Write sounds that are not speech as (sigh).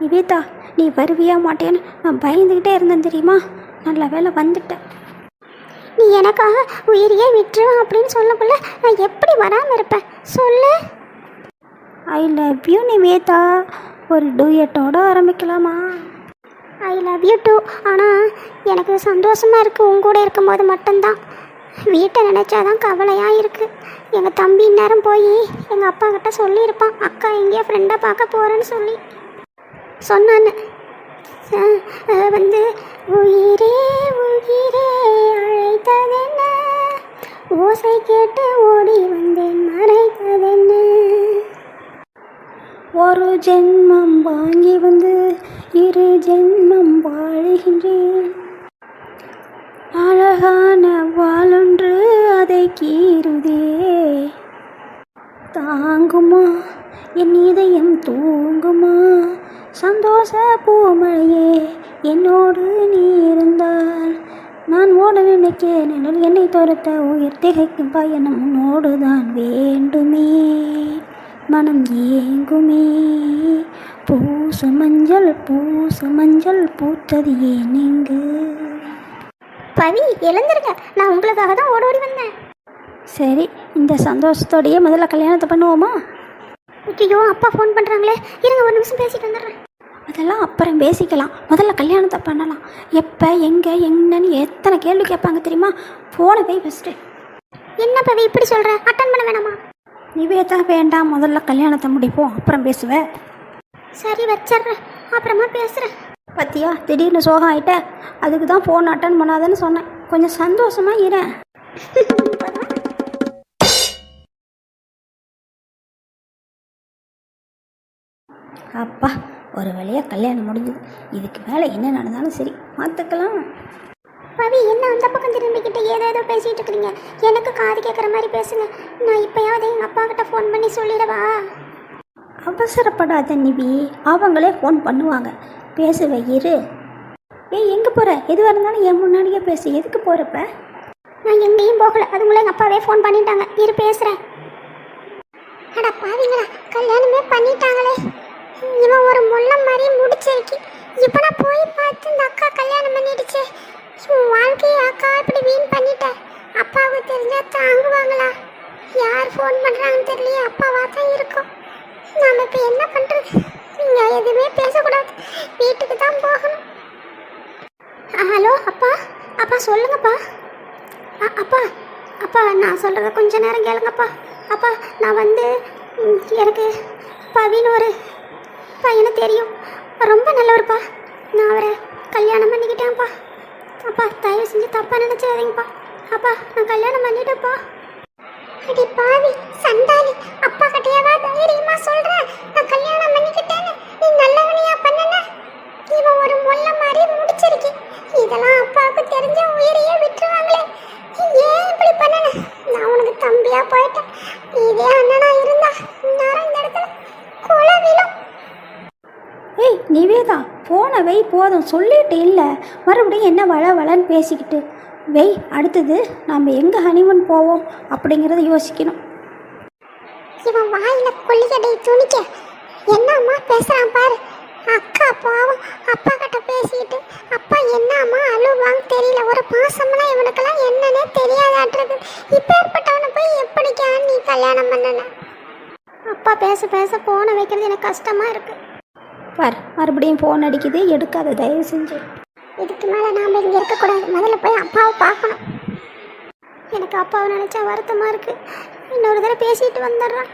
நிவேதா நீ வருவியா மாட்டேன்னு நான் பயந்துக்கிட்டே இருந்தேன் தெரியுமா? நல்ல வேலை வந்துட்டேன். நீ எனக்காக உயிரையே விட்டுருவேன் அப்படின்னு சொல்லக்குள்ள நான் எப்படி வராமல் இருப்பேன்? சொல்லு. I love you Nivedha. ஒரு டூயட்டோட ஆரம்பிக்கலாமா? ஐ லவ் யூ டூ ஆனால் எனக்கு சந்தோஷமாக இருக்குது உன் கூட இருக்கும்போது மட்டும்தான். வீட்டை நினச்சாதான் கவலையாக இருக்குது எங்கள் தம்பி இந்நேரம் போய் எங்கள் அப்பா கிட்ட சொல்லியிருப்பான். அக்கா எங்கேயோ ஃப்ரெண்டை பார்க்க போகிறேன்னு சொல்லி. சொன்னான்னு வந்து உயிரே உயிரே அழைத்ததென்ன? ஓசை கேட்டு ஓடி வந்தேன் மறைத்ததென்ன? ஒரு ஜென்மம் வாங்கி வந்து இரு ஜென்மம் வாழுகின்றேன். அழகான வாழொன்று அதை கீறுதே. தாங்குமா? என் இதயம் தூங்குமா? சந்தோஷ பூமழையே என்னோடு நீ இருந்தால் நான் ஓட நினைக்க நிழல் என்னை துரத்த உயிர் திகைக்கும் பயணம் உன்னோடு தான் வேண்டுமே. மனம் ஏங்குமே. பூசு மஞ்சள் பூசு மஞ்சள் பூத்தது ஏன் இங்கு? பவி எழுந்திருங்க. நான் உங்களுக்காக தான் ஓட ஓடி வந்தேன். சரி இந்த சந்தோஷத்தோடையே முதல்ல கல்யாணத்தை பண்ணுவோமா? ஐயோ அப்பா ஃபோன் பண்ணுறாங்களே இருங்க ஒரு நிமிஷம் பேசிட்டு வந்துடுறேன். அதெல்லாம் அப்புறம் பேசிக்கலாம். முதல்ல கல்யாணத்தை பண்ணலாம். எப்போ எங்கே என்னன்னு எத்தனை கேள்வி கேட்பாங்க தெரியுமா? ஃபோனை போய் ஃபஸ்ட்டு என்ன பவி இப்படி சொல்கிற அட்டன் பண்ண வேணாமா? நிவேதா வேண்டாம். முதல்ல கல்யாணத்தை முடிப்போம். அப்புறம் பேசுவேன் சரி வச்சிடுறேன். அப்புறமா பேசுகிறேன் பத்தியா திடீர்னு சோகம் ஆகிட்ட அதுக்கு தான் ஃபோன் அட்டன் பண்ணாதேன்னு சொன்னேன். கொஞ்சம் சந்தோஷமாக இரேன் (laughs) அப்பா ஒரு வழியாக கல்யாணம் முடிஞ்சுது. இதுக்கு மேலே என்ன நடந்தாலும் சரி பார்த்துக்கலாம். பவி என்ன அந்த பக்கம் திரும்பிக்கிட்டு ஏதேதோ பேசிட்டு இருக்கிறீங்க எனக்கு காது கேட்குற மாதிரி பேசுங்க. நான் இப்போயாவது எங்கள் அப்பா கிட்ட ஃபோன் பண்ணி சொல்லிடவா? அவசரப்படாத நிவி. அவங்களே ஃபோன் பண்ணுவாங்க. பேசுவ இரு. ஏய் எங்கே போகிற எதுவாக இருந்தாலும் என் முன்னாடியே பேசு. எதுக்கு போகிறப்ப நான் எங்கேயும் போகல. அதுக்குள்ள எங்கள் அப்பாவே ஃபோன் பண்ணிட்டாங்க. இரு பேசுகிறேன் அட பாவிங்களா. கல்யாணமே பண்ணிட்டாங்களே. இவன் ஒரு முள்ள மாதிரி முடிச்சிருக்கு. இப்போ நான் போய் பார்த்து இந்த அக்கா கல்யாணம் பண்ணிடுச்சு. உன் வாழ்க்கையை அக்கா இப்படி வீண் பண்ணிட்ட. அப்பாவுக்கு தெரிஞ்சா தாங்குவாங்களா? யார் ஃபோன் பண்ணுறாங்கன்னு தெரியலையே அப்பாவா தான் இருக்கும். நாம் இப்போ என்ன பண்ணுறது நீங்கள் எதுவுமே பேசக்கூடாது. வீட்டுக்கு தான் போகணும். ஹலோ அப்பா அப்பா சொல்லுங்கப்பா. அப்பா அப்பா நான் சொல்கிறத கொஞ்ச நேரம் கேளுங்கப்பா. அப்பா நான் வந்து எனக்கு பவின்னு ஒரு பையனை தெரியும். ரொம்ப நல்லவர்ப்பா. நான் அவரை கல்யாணம் பண்ணிக்கிட்டேன்ப்பா. அப்பா தயவு செஞ்சு தப்பாக நினச்சிடாதீங்கப்பா. அப்பா நான் கல்யாணம் பண்ணிட்டேன்ப்பா. அடி பாவி சண்டாளி அப்பா கிட்டேவா தைரியமா சொல்ற? நான் கல்யாணம் பண்ணிக்கிட்டேன்னு நீ நல்லவனியா பண்ணன? இவன் ஒரு முள்ள மாதிரி முடிச்சிருக்கி. இதெல்லாம் அப்பாவுக்கு தெரிஞ்ச உயிரையே விட்டுருவாங்களே. ஏன் இப்படி பண்ணன? நான் உனக்கு தம்பியா போயிட்டேன். இதே அண்ணனா இருந்தா நேரம் இந்த இடத்துல கொலை விழும் ஏய் நிவேதா ஃபோனை வை போதும் சொல்லிட்டு இல்லை. மறுபடியும் என்ன வள வளன்னு பேசிக்கிட்டு வெய் அடுத்தது நாம் எங்கே ஹனிமூன் போவோம்? அப்படிங்கிறத யோசிக்கணும். இவன் வாயில கொல்லிக்கடை துணிக்க என்னம்மா பேசுறான் பாரு. அக்கா பாவம் அப்பா கிட்ட பேசிட்டு அப்பா என்னம்மா அழுவாங்க தெரியல. ஒரு பாசம்னா இவனுக்கெல்லாம் என்னன்னே தெரியாதாட்டுறது இப்பேற்பட்டவனை போய் எப்படிக்கா நீ கல்யாணம் பண்ணன அப்பா பேச பேச. போனை வைக்கிறது எனக்கு கஷ்டமா இருக்கு. பார் மறுபடியும் ஃபோன் அடிக்குது. எடுக்காத தயவு செஞ்சு. இதுக்கு மேலே நாம் இங்கே இருக்கக்கூடாது. முதல்ல போய் அப்பாவை பார்க்கணும். எனக்கு அப்பாவை நினச்சா வருத்தமாக இருக்குது இன்னொரு தடவை பேசிட்டு வந்துடுறேன்.